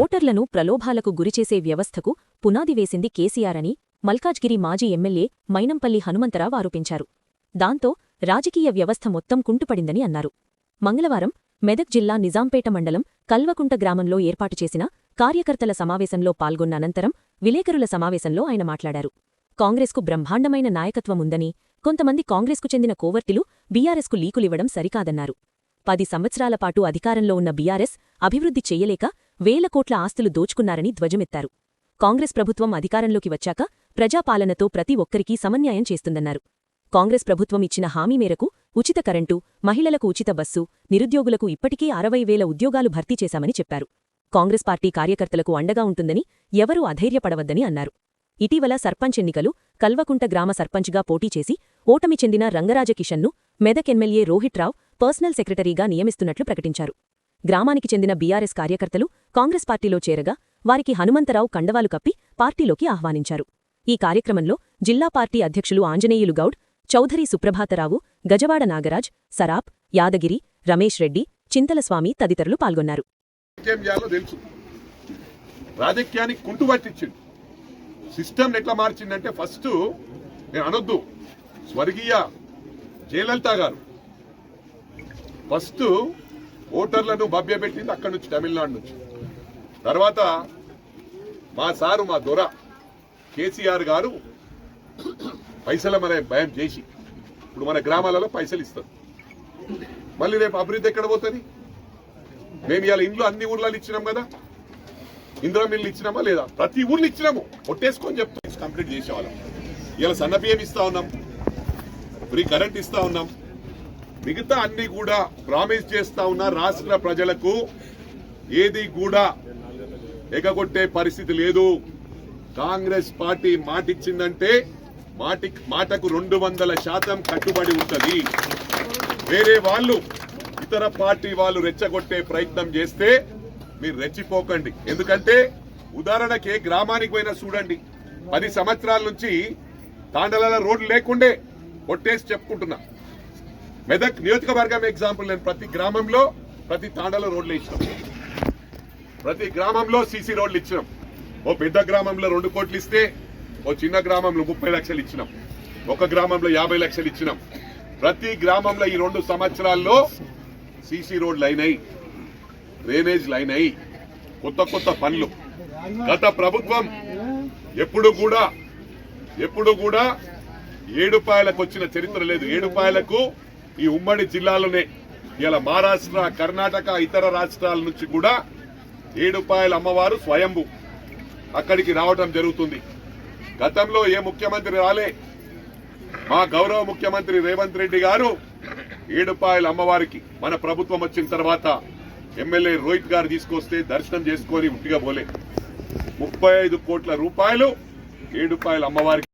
ఓటర్లను ప్రలోభాలకు గురిచేసే వ్యవస్థకు పునాది వేసింది కేసీఆర్ అని మల్కాజ్గిరి మాజీ ఎమ్మెల్యే మైనంపల్లి హనుమంతరావు ఆరోపించారు. దాంతో రాజకీయ వ్యవస్థ మొత్తం కుంటుపడిందని అన్నారు. మంగళవారం మెదక్ జిల్లా నిజాంపేట మండలం కల్వకుంట గ్రామంలో ఏర్పాటు చేసిన కార్యకర్తల సమావేశంలో పాల్గొన్న అనంతరం విలేకరుల సమావేశంలో ఆయన మాట్లాడారు. కాంగ్రెస్కు బ్రహ్మాండమైన నాయకత్వముందని కొంతమంది కాంగ్రెస్కు చెందిన కోవర్టిలు బీఆర్ఎస్కు లీకులివ్వడం సరికాదన్నారు. పది సంవత్సరాల పాటు అధికారంలో ఉన్న బీఆర్ఎస్ అభివృద్ధి చెయ్యలేక వేల కోట్ల ఆస్తులు దోచుకున్నారని ధ్వజమెత్తారు. కాంగ్రెస్ ప్రభుత్వం అధికారంలోకి వచ్చాక ప్రజాపాలనతో ప్రతి ఒక్కరికీ సమన్యాయం చేస్తుందన్నారు. కాంగ్రెస్ ప్రభుత్వం ఇచ్చిన హామీ మేరకు ఉచిత కరెంటు మహిళలకు ఉచిత బస్సు నిరుద్యోగులకు ఇప్పటికే అరవై వేల ఉద్యోగాలు భర్తీ చేశామని చెప్పారు. కాంగ్రెస్ పార్టీ కార్యకర్తలకు అండగా ఉంటుందని ఎవరూ అధైర్యపడవద్దని అన్నారు. ఇటీవల సర్పంచ్ ఎన్నికలు కల్వకుంట గ్రామ సర్పంచ్గా పోటీ చేసి ఓటమి చెందిన రంగరాజ కిషన్ను మెదక్ ఎమ్మెల్యే రోహిత్ రావు పర్సనల్ సెక్రటరీగా నియమిస్తున్నట్లు ప్రకటించారు. గ్రామానికి చెందిన బీఆర్ఎస్ కార్యకర్తలు కాంగ్రెస్ పార్టీలో చేరగా వారికి హనుమంతరావు కండవాలు కప్పి పార్టీలోకి ఆహ్వానించారు. ఈ కార్యక్రమంలో జిల్లా పార్టీ అధ్యక్షులు ఆంజనేయులు గౌడ్ చౌధరి సుప్రభాతరావు గజవాడ నాగరాజ్ సరాప్ యాదగిరి రమేష్ రెడ్డి చింతలస్వామి తదితరులు పాల్గొన్నారు. రాజకీయానికి కుంటు సిస్టమ్ ఎట్లా మార్చిందంటే ఫస్ట్ నేను అనొద్దు. స్వర్గీయ జయలలిత గారు. ఫస్ట్ ఓటర్లను భవ్యపెట్టింది అక్కడి నుంచి తమిళనాడు నుంచి. తర్వాత మా సారు మా దొర కేసీఆర్ గారు పైసల మన భయం చేసి ఇప్పుడు మన గ్రామాలలో పైసలు ఇస్తారు. మళ్ళీ రేపు అభివృద్ధి ఎక్కడ పోతుంది? మేము ఇవాళ ఇండ్లు అన్ని ఊర్లలో ఇచ్చినాం కదా? ఇందులో ఇచ్చినామా లేదా? ప్రతి ఊర్లు ఇచ్చినాము. కొట్టేసుకొని చెప్తాం. కంప్లీట్ చేసేవాళ్ళం. ఇలా సన్న బియ్యం ఇస్తా ఉన్నాం. ఫ్రీ కరెంట్ ఇస్తా ఉన్నాం. మిగతా అన్ని కూడా ప్రామిస్ చేస్తా ఉన్న రాష్ట్ర ప్రజలకు ఏది కూడా ఎగగొట్టే పరిస్థితి లేదు. కాంగ్రెస్ పార్టీ మాటిచ్చిందంటే మాటి మాటకు రెండు వందల శాతం కట్టుబడి ఉంటుంది. వేరే వాళ్ళు ఇతర పార్టీ వాళ్ళు రెచ్చగొట్టే ప్రయత్నం చేస్తే మీరు రెచ్చిపోకండి. ఎందుకంటే ఉదాహరణకి గ్రామానికి పోయినా చూడండి. పది సంవత్సరాల నుంచి తాండలాల రోడ్లు లేకుండే కొట్టేసి చెప్పుకుంటున్నా. మెదక్ నియోజకవర్గం ఎగ్జాంపుల్ నేను ప్రతి గ్రామంలో ప్రతి తాండలో రోడ్లు ఇచ్చినాం. ప్రతి గ్రామంలో సీసీ రోడ్లు ఇచ్చినాం. ఓ పెద్ద గ్రామంలో రెండు కోట్లు ఇస్తే ఓ చిన్న గ్రామంలో ముప్పై లక్షలు ఇచ్చినాం. ఒక గ్రామంలో యాభై లక్షలు ఇచ్చినాం. ప్రతి గ్రామంలో ఈ రెండు సంవత్సరాల్లో సీసీ రోడ్లు అయినాయి. డ్రైనేజ్ లైన్ అయి కొత్త కొత్త పనులు. గత ప్రభుత్వం ఎప్పుడు కూడా ఎప్పుడు కూడా ఏడుపాయలకు వచ్చిన చరిత్ర లేదు. ఏడుపాయలకు ఈ ఉమ్మడి జిల్లాలోనే ఇలా మహారాష్ట్ర కర్ణాటక ఇతర రాష్ట్రాల నుంచి కూడా ఏడుపాయల అమ్మవారు స్వయంభు అక్కడికి రావటం జరుగుతుంది. గతంలో ఏ ముఖ్యమంత్రి రాలే? మా గౌరవ ముఖ్యమంత్రి రేవంత్ రెడ్డి గారు ఏడుపాయల అమ్మవారికి మన ప్రభుత్వం వచ్చిన తర్వాత ఎమ్మెల్యే రోహిత్ గారు తీసుకొస్తే దర్శనం చేసుకొని ఉట్టిగా పోలే. ముప్పై ఐదు కోట్ల రూపాయలు ఏడుపాయల అమ్మవారికి